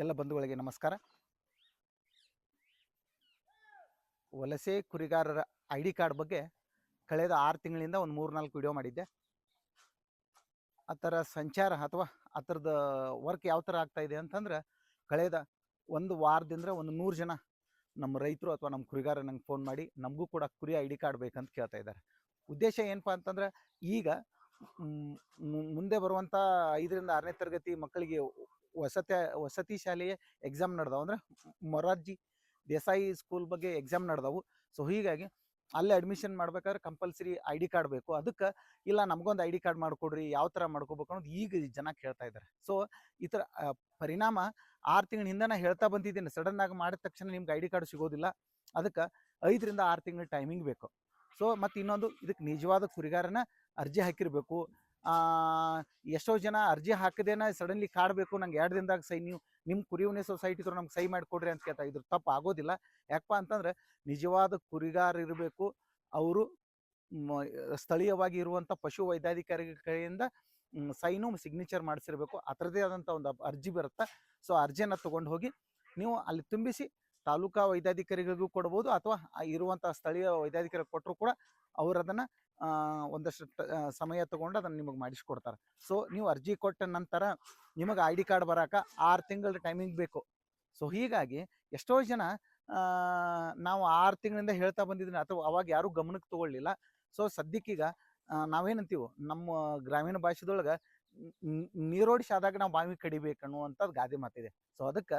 ಎಲ್ಲ ಬಂಧುಗಳಿಗೆ ನಮಸ್ಕಾರ. ವಲಸೆ ಕುರಿಗಾರರ ಐ ಡಿ ಕಾರ್ಡ್ ಬಗ್ಗೆ ಕಳೆದ ಆರು ತಿಂಗಳಿಂದ ಒಂದು ಮೂರು ನಾಲ್ಕು ವಿಡಿಯೋ ಮಾಡಿದ್ದೆ. ಆ ಥರ ಸಂಚಾರ ಅಥವಾ ಆ ಥರದ ವರ್ಕ್ ಯಾವ ಥರ ಆಗ್ತಾ ಇದೆ ಅಂತಂದ್ರೆ ಕಳೆದ ಒಂದು ವಾರದಿಂದ ಒಂದು ನೂರು ಜನ ನಮ್ಮ ರೈತರು ಅಥವಾ ನಮ್ಮ ಕುರಿಗಾರ ನಂಗೆ ಫೋನ್ ಮಾಡಿ ನಮಗೂ ಕೂಡ ಕುರಿ ಐ ಡಿ ಕಾರ್ಡ್ ಬೇಕಂತ ಕೇಳ್ತಾ ಇದ್ದಾರೆ. ಉದ್ದೇಶ ಏನಪ್ಪಾ ಅಂತಂದ್ರೆ ಈಗ ಮುಂದೆ ಬರುವಂಥ ಐದರಿಂದ ಆರನೇ ತರಗತಿ ಮಕ್ಕಳಿಗೆ ವಸತಿ ವಸತಿ ಶಾಲೆಯ ಎಕ್ಸಾಮ್ ನಡೆದವು. ಅಂದ್ರೆ ಮೊರಾರ್ಜಿ ದೇಸಾಯಿ ಸ್ಕೂಲ್ ಬಗ್ಗೆ ಎಕ್ಸಾಮ್ ನಡೆದವು. ಸೊ ಹೀಗಾಗಿ ಅಲ್ಲೇ ಅಡ್ಮಿಷನ್ ಮಾಡ್ಬೇಕಾದ್ರೆ ಕಂಪಲ್ಸರಿ ಐ ಡಿ ಕಾರ್ಡ್ ಬೇಕು. ಅದಕ್ಕೆ ಇಲ್ಲ, ನಮಗೊಂದು ಐ ಡಿ ಕಾರ್ಡ್ ಮಾಡಿಕೊಡ್ರಿ, ಯಾವ ಥರ ಮಾಡ್ಕೋಬೇಕು ಅನ್ನೋದು ಈಗ ಜನ ಕೇಳ್ತಾ ಇದ್ದಾರೆ. ಸೊ ಈ ಥರ ಪರಿಣಾಮ ಆರು ತಿಂಗಳ ಹಿಂದೆ ಹೇಳ್ತಾ ಬಂದಿದ್ದೀನಿ. ಸಡನ್ ಆಗಿ ಮಾಡಿದ ತಕ್ಷಣ ನಿಮ್ಗೆ ಐ ಡಿ ಕಾರ್ಡ್ ಸಿಗೋದಿಲ್ಲ. ಅದಕ್ಕೆ ಐದರಿಂದ ಆರು ತಿಂಗಳ ಟೈಮಿಂಗ್ ಬೇಕು. ಸೊ ಮತ್ತು ಇನ್ನೊಂದು ಇದಕ್ಕೆ ನಿಜವಾದ ಕುರಿಗಾರನ ಅರ್ಜಿ ಹಾಕಿರಬೇಕು. ಎಷ್ಟೋ ಜನ ಅರ್ಜಿ ಹಾಕದೇನ ಸಡನ್ಲಿ ಕಾಡಬೇಕು, ನಂಗೆ ಎರಡು ದಿನದಾಗ ಸೈ ನೀವು ನಿಮ್ಮ ಕುರಿವನೇ ಉಣ್ಣೆ ಸೊಸೈಟಿ ನಮ್ಗೆ ಸೈ ಮಾಡಿಕೊಡ್ರಿ ಅಂತ ಕೇಳ್ತಾ ಇದ್ರ. ತಪ್ಪು ಆಗೋದಿಲ್ಲ. ಯಾಕಪ್ಪ ಅಂತಂದ್ರೆ ನಿಜವಾದ ಕುರಿಗಾರ ಇರಬೇಕು. ಅವರು ಸ್ಥಳೀಯವಾಗಿ ಇರುವಂಥ ಪಶು ವೈದ್ಯಾಧಿಕಾರಿ ಕಡೆಯಿಂದ ಸೈನು ಸಿಗ್ನೇಚರ್ ಮಾಡಿಸಿರ್ಬೇಕು. ಅದರದೇ ಆದಂಥ ಒಂದು ಅರ್ಜಿ ಬರುತ್ತೆ? ಸೊ ಅರ್ಜಿಯನ್ನು ತೊಗೊಂಡು ಹೋಗಿ ನೀವು ಅಲ್ಲಿ ತುಂಬಿಸಿ ತಾಲೂಕಾ ವೈದ್ಯಾಧಿಕಾರಿಗಳಿಗೂ ಕೊಡ್ಬೋದು ಅಥವಾ ಇರುವಂತಹ ಸ್ಥಳೀಯ ವೈದ್ಯಾಧಿಕಾರಿ ಕೊಟ್ಟರು ಕೂಡ ಅವರು ಅದನ್ನ ಒಂದಷ್ಟು ಸಮಯ ತಗೊಂಡು ಅದನ್ನು ನಿಮಗೆ ಮಾಡಿಸ್ಕೊಡ್ತಾರೆ. ಸೊ, ನೀವು ಅರ್ಜಿ ಕೊಟ್ಟ ನಂತರ ನಿಮಗೆ ಐ ಡಿ ಕಾರ್ಡ್ ಬರಾಕ ಆರು ತಿಂಗಳ ಟೈಮಿಂಗ್ ಬೇಕು. ಸೊ, ಹೀಗಾಗಿ ಎಷ್ಟೋ ಜನ ನಾವು ಆರು ತಿಂಗಳಿಂದ ಹೇಳ್ತಾ ಬಂದಿದ್ದೀನಿ ಅಥವಾ ಅವಾಗ ಯಾರೂ ಗಮನಕ್ಕೆ ತಗೊಳ್ಳಿಲ್ಲ. ಸೊ, ಸದ್ಯಕ್ಕೀಗ ನಾವೇನಂತೀವಿ, ನಮ್ಮ ಗ್ರಾಮೀಣ ಭಾಷೆದೊಳಗೆ ನೀರೋಡಿಸಿ ಆದಾಗ ನಾವು ಬಾವಿ ಕಡಿಬೇಕು ಅನ್ನುವಂಥದ್ದು ಗಾದೆ ಮಾತಿದೆ. ಸೊ, ಅದಕ್ಕೆ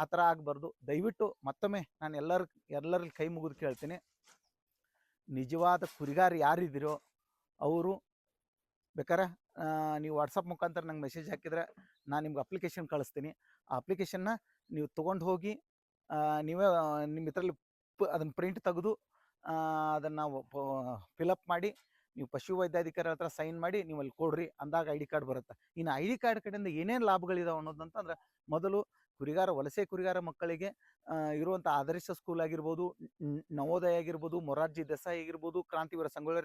ಆ ಥರ ಆಗಬಾರ್ದು. ದಯವಿಟ್ಟು ಮತ್ತೊಮ್ಮೆ ನಾನು ಎಲ್ಲರ ಎಲ್ಲರಲ್ಲಿ ಕೈ ಮುಗಿದು ಕೇಳ್ತೀನಿ. ನಿಜವಾದ ಕುರಿಗಾರ ಯಾರಿದ್ದೀರೋ ಅವರು ಬೇಕಾರೆ ನೀವು ವಾಟ್ಸಪ್ ಮುಖಾಂತರ ನಂಗೆ ಮೆಸೇಜ್ ಹಾಕಿದ್ರೆ ನಾನು ನಿಮ್ಗೆ ಅಪ್ಲಿಕೇಶನ್ ಕಳಿಸ್ತೀನಿ. ಆ ಅಪ್ಲಿಕೇಶನ್ನ ನೀವು ತೊಗೊಂಡು ಹೋಗಿ ನೀವೇ ನಿಮ್ಮ ಇದರಲ್ಲಿ ಅದನ್ನು ಪ್ರಿಂಟ್ ತೆಗೆದು ಅದನ್ನು ಫಿಲಪ್ ಮಾಡಿ, ನೀವು ಪಶು ವೈದ್ಯಾಧಿಕಾರಿ ಹತ್ರ ಸೈನ್ ಮಾಡಿ ನೀವು ಅಲ್ಲಿ ಕೊಡ್ರಿ. ಅಂದಾಗ ಐ ಡಿ ಕಾರ್ಡ್ ಬರುತ್ತೆ. ಇನ್ನು ಐ ಡಿ ಕಾರ್ಡ್ ಕಡೆಯಿಂದ ಏನೇನು ಲಾಭಗಳಿದಾವೆ ಅನ್ನೋದಂತಂದ್ರೆ ಮೊದಲು ಕುರಿಗಾರ, ವಲಸೆ ಕುರಿಗಾರ ಮಕ್ಕಳಿಗೆ ಇರುವಂಥ ಆದರ್ಶ ಸ್ಕೂಲ್ ಆಗಿರ್ಬೋದು ನವೋದಯ ಆಗಿರ್ಬೋದು, ಮೊರಾರ್ಜಿ ದೇಸಾಯಿ ಆಗಿರ್ಬೋದು, ಕ್ರಾಂತಿವೀರ ಸಂಗೊಳ್ಳಿ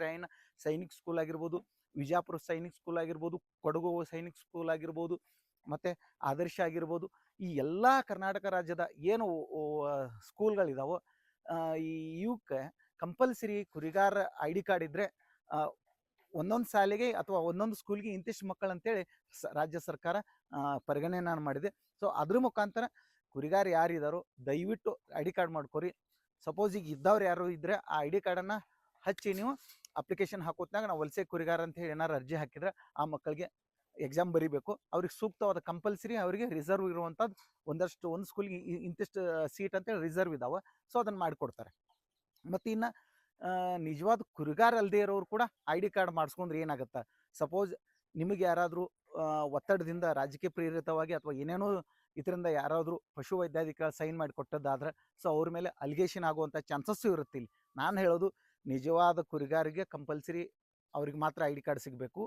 ಸೈನಿಕ್ ಸ್ಕೂಲ್ ಆಗಿರ್ಬೋದು ವಿಜಯಪುರ ಸೈನಿಕ್ ಸ್ಕೂಲ್ ಆಗಿರ್ಬೋದು, ಕೊಡಗು ಸೈನಿಕ್ ಸ್ಕೂಲ್ ಆಗಿರ್ಬೋದು, ಮತ್ತು ಆದರ್ಶ ಆಗಿರ್ಬೋದು, ಈ ಎಲ್ಲ ಕರ್ನಾಟಕ ರಾಜ್ಯದ ಏನು ಸ್ಕೂಲ್ಗಳಿದಾವೋ ಇವಕ್ಕೆ ಕಂಪಲ್ಸರಿ ಕುರಿಗಾರ ಐ ಡಿ ಕಾರ್ಡ್ ಇದ್ದರೆ ಒಂದೊಂದು ಶಾಲೆಗೆ ಅಥವಾ ಒಂದೊಂದು ಸ್ಕೂಲ್ಗೆ ಇಂತಿಷ್ಟು ಮಕ್ಕಳು ಅಂತೇಳಿ ರಾಜ್ಯ ಸರ್ಕಾರ ಪರಿಗಣನೆ ನಾನು ಮಾಡಿದೆ. ಸೊ, ಅದ್ರ ಮುಖಾಂತರ ಕುರಿಗಾರ ಯಾರಿದ್ದಾರೋ ದಯವಿಟ್ಟು ಐ ಡಿ ಕಾರ್ಡ್ ಮಾಡ್ಕೊರಿ. ಸಪೋಸ್ ಈಗ ಇದ್ದವ್ರು ಯಾರು ಇದ್ದರೆ ಆ ಐ ಡಿ ಕಾರ್ಡನ್ನು ಹಚ್ಚಿ ನೀವು ಅಪ್ಲಿಕೇಶನ್ ಹಾಕೋತ್ನಾಗ ನಾವು ವಲಸೆ ಕುರಿಗಾರ ಅಂತ ಹೇಳಿ ಏನಾರು ಅರ್ಜಿ ಹಾಕಿದ್ರೆ ಆ ಮಕ್ಕಳಿಗೆ ಎಕ್ಸಾಮ್ ಬರಿಬೇಕು. ಅವ್ರಿಗೆ ಸೂಕ್ತವಾದ ಕಂಪಲ್ಸರಿ ಅವರಿಗೆ ರಿಸರ್ವ್ ಇರುವಂಥದ್ದು ಒಂದಷ್ಟು, ಒಂದು ಸ್ಕೂಲ್ಗೆ ಇಂತಿಷ್ಟು ಸೀಟ್ ಅಂತೇಳಿ ರಿಸರ್ವ್ ಇದಾವೆ. ಸೊ, ಅದನ್ನು ಮಾಡಿಕೊಡ್ತಾರೆ. ಮತ್ತು ಇನ್ನು ನಿಜವಾದ ಕುರಿಗಾರ ಅಲ್ಲದೆ ಇರೋರು ಕೂಡ ಐ ಡಿ ಕಾರ್ಡ್ ಮಾಡಿಸ್ಕೊಂಡ್ರೆ ಏನಾಗುತ್ತೆ? ಸಪೋಸ್ ನಿಮಗೆ ಯಾರಾದರೂ ಒತ್ತಡದಿಂದ ರಾಜಕೀಯ ಪ್ರೇರಿತವಾಗಿ ಅಥವಾ ಏನೇನೋ ಇದರಿಂದ ಯಾರಾದರೂ ಪಶು ವೈದ್ಯಾಧಿಕಾರಿ ಸೈನ್ ಮಾಡಿ ಕೊಟ್ಟದ್ದಾದ್ರೆ, ಸೊ ಅವ್ರ ಮೇಲೆ ಅಲಿಗೇಷನ್ ಆಗುವಂಥ ಚಾನ್ಸಸ್ಸು ಇರುತ್ತೆ ಇಲ್ಲಿ. ನಾನು ಹೇಳೋದು ನಿಜವಾದ ಕುರಿಗಾರಿಗೆ ಕಂಪಲ್ಸರಿ ಅವ್ರಿಗೆ ಮಾತ್ರ ಐ ಡಿ ಕಾರ್ಡ್ ಸಿಗಬೇಕು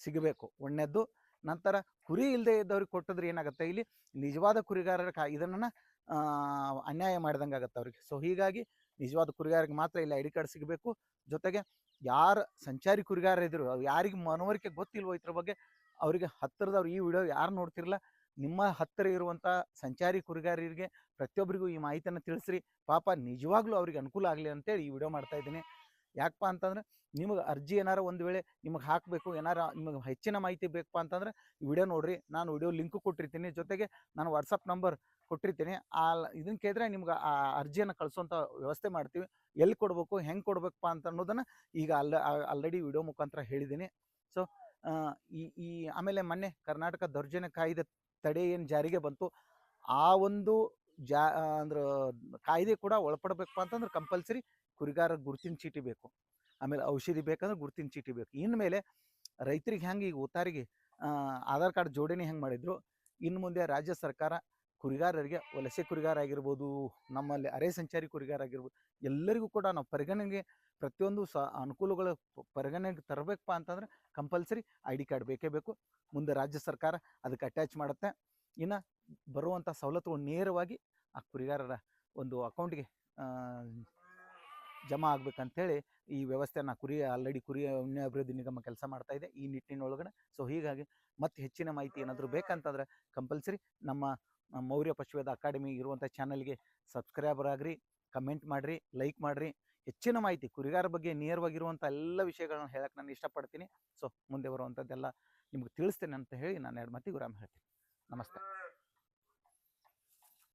ಸಿಗಬೇಕು. ಒಳ್ಳೆಯದು ನಂತರ ಕುರಿ ಇಲ್ಲದೆ ಇದ್ದವ್ರಿಗೆ ಕೊಟ್ಟಿದ್ರೆ ಏನಾಗುತ್ತೆ ಇಲ್ಲಿ? ನಿಜವಾದ ಕುರಿಗಾರರ ಕಾ, ಇದನ್ನು ಅನ್ಯಾಯ ಮಾಡಿದಂಗೆ ಆಗುತ್ತೆ ಅವ್ರಿಗೆ? ಸೊ ಹೀಗಾಗಿ ನಿಜವಾದ ಕುರಿಗಾರಿಗೆ ಮಾತ್ರ ಇಲ್ಲಿ ಐ ಡಿ ಕಾರ್ಡ್ ಸಿಗಬೇಕು. ಜೊತೆಗೆ ಯಾರು ಸಂಚಾರಿ ಕುರಿಗಾರ ಇದ್ರು ಯಾರಿಗೆ ಮನವರಿಕೆ ಗೊತ್ತಿಲ್ವೋ ಇದ್ರ ಬಗ್ಗೆ ಅವರಿಗೆ ಹತ್ತಿರದವ್ರು ಈ ವಿಡಿಯೋ ಯಾರು ನೋಡ್ತಿರಲ್ಲ ನಿಮ್ಮ ಹತ್ತಿರ ಇರುವಂಥ ಸಂಚಾರಿ ಕುರಿಗಾರರಿಗೆ ಪ್ರತಿಯೊಬ್ಬರಿಗೂ ಈ ಮಾಹಿತಿಯನ್ನು ತಿಳಿಸ್ರಿ. ಪಾಪ ನಿಜವಾಗ್ಲೂ ಅವ್ರಿಗೆ ಅನುಕೂಲ ಆಗಲಿ ಅಂತೇಳಿ ಈ ವಿಡಿಯೋ ಮಾಡ್ತಾ ಇದ್ದೀನಿ. ಯಾಕಪ್ಪ ಅಂತಂದ್ರೆ ನಿಮಗೆ ಅರ್ಜಿ ಏನಾರ ಒಂದು ವೇಳೆ ನಿಮಗೆ ಹಾಕಬೇಕು, ಏನಾರ ನಿಮಗೆ ಹೆಚ್ಚಿನ ಮಾಹಿತಿ ಬೇಕಪ್ಪ ಅಂತಂದ್ರೆ ವಿಡಿಯೋ ನೋಡ್ರಿ, ನಾನು ವಿಡಿಯೋ ಲಿಂಕ್ ಕೊಟ್ಟಿರ್ತೀನಿ, ಜೊತೆಗೆ ನಾನು ವಾಟ್ಸಪ್ ನಂಬರ್ ಕೊಟ್ಟಿರ್ತೀನಿ, ಆ ಇದನ್ನ ಕೇಳಿದ್ರೆ ನಿಮ್ಗೆ ಆ ಅರ್ಜಿಯನ್ನು ಕಳಿಸೋಂಥ ವ್ಯವಸ್ಥೆ ಮಾಡ್ತೀವಿ, ಎಲ್ಲಿ ಕೊಡಬೇಕು, ಹೆಂಗೆ ಕೊಡ್ಬೇಕಪ್ಪ ಅಂತ ಅನ್ನೋದನ್ನು ಈಗ ಅಲ್ಲ ಆಲ್ರೆಡಿ ವಿಡಿಯೋ ಮುಖಾಂತರ ಹೇಳಿದ್ದೀನಿ. ಸೊ ಈ ಈ ಆಮೇಲೆ ಮೊನ್ನೆ ಕರ್ನಾಟಕ ದೌರ್ಜನ್ಯ ಕಾಯ್ದೆ ತಡೆ ಏನು ಜಾರಿಗೆ ಬಂತು, ಆ ಒಂದು ಜಾ ಅಂದ್ರೆ ಕಾಯ್ದೆ ಕೂಡ ಒಳಪಡಬೇಕಪ್ಪ ಅಂತಂದ್ರೆ ಕಂಪಲ್ಸರಿ ಕುರಿಗಾರ ಗುರುತಿನ ಚೀಟಿ ಬೇಕು. ಆಮೇಲೆ ಔಷಧಿ ಬೇಕಂದ್ರೆ ಗುರುತಿನ ಚೀಟಿ ಬೇಕು. ಇನ್ಮೇಲೆ ರೈತರಿಗೆ ಹೆಂಗೆ ಈಗ ಉತ್ತಾರಿಗೆ ಆಧಾರ್ ಕಾರ್ಡ್ ಜೋಡಣೆ ಹೆಂಗೆ ಮಾಡಿದ್ರು ಇನ್ನು ಮುಂದೆ ರಾಜ್ಯ ಸರ್ಕಾರ ಕುರಿಗಾರರಿಗೆ ವಲಸೆ ಕುರಿಗಾರ ಆಗಿರ್ಬೋದು, ನಮ್ಮಲ್ಲಿ ಅರೆ ಸಂಚಾರಿ ಕುರಿಗಾರ ಆಗಿರ್ಬೋದು, ಎಲ್ಲರಿಗೂ ಕೂಡ ನಾವು ಪರಿಗಣನೆಗೆ ಪ್ರತಿಯೊಂದು ಸ ಅನುಕೂಲಗಳು ಪರಿಗಣನೆಗೆ ತರಬೇಕಪ್ಪ ಅಂತಂದ್ರೆ ಕಂಪಲ್ಸರಿ ಐ ಡಿ ಕಾರ್ಡ್ ಬೇಕೇ ಬೇಕು. ಮುಂದೆ ರಾಜ್ಯ ಸರ್ಕಾರ ಅದಕ್ಕೆ ಅಟ್ಯಾಚ್ ಮಾಡುತ್ತೆ. ಇನ್ನು ಬರುವಂಥ ಸವಲತ್ತುಗಳು ನೇರವಾಗಿ ಆ ಕುರಿಗಾರರ ಒಂದು ಅಕೌಂಟ್ಗೆ ಜಮಾ ಆಗ್ಬೇಕಂತೇಳಿ ಈ ವ್ಯವಸ್ಥೆಯನ್ನು ಕುರಿ ಆಲ್ರೆಡಿ ಕುರಿ ಉಣ್ಣೆ ಅಭಿವೃದ್ಧಿ ನಿಗಮ ಕೆಲಸ ಮಾಡ್ತಾ ಇದೆ. ಈ ನಿಟ್ಟಿನೊಳಗಡೆ ಸೊ ಹೀಗಾಗಿ ಮತ್ತೆ ಹೆಚ್ಚಿನ ಮಾಹಿತಿ ಏನಾದರೂ ಬೇಕಂತಂದ್ರೆ ಕಂಪಲ್ಸರಿ ನಮ್ಮ ಮೌರ್ಯ ಪಶುವೇದ ಅಕಾಡೆಮಿ ಇರುವಂಥ ಚಾನಲ್ಗೆ ಸಬ್ಸ್ಕ್ರೈಬರ್ ಆಗ್ರಿ ಕಮೆಂಟ್ ಮಾಡಿರಿ ಲೈಕ್ ಮಾಡಿರಿ. ಹೆಚ್ಚಿನ ಮಾಹಿತಿ ಕುರಿಗಾರ ಬಗ್ಗೆ ನೇರವಾಗಿರುವಂಥ ಎಲ್ಲ ವಿಷಯಗಳನ್ನು ಹೇಳಕ್ಕೆ ನಾನು ಇಷ್ಟಪಡ್ತೀನಿ. ಸೊ ಮುಂದೆ ಬರುವಂಥದ್ದೆಲ್ಲ ನಿಮ್ಗೆ ತಿಳಿಸ್ತೇನೆ ಅಂತ ಹೇಳಿ ನಾನು ಎರಡು ಮಾತಿಗೆ ವಿರಾಮ ಹೇಳ್ತೀನಿ. ನಮಸ್ತೆ.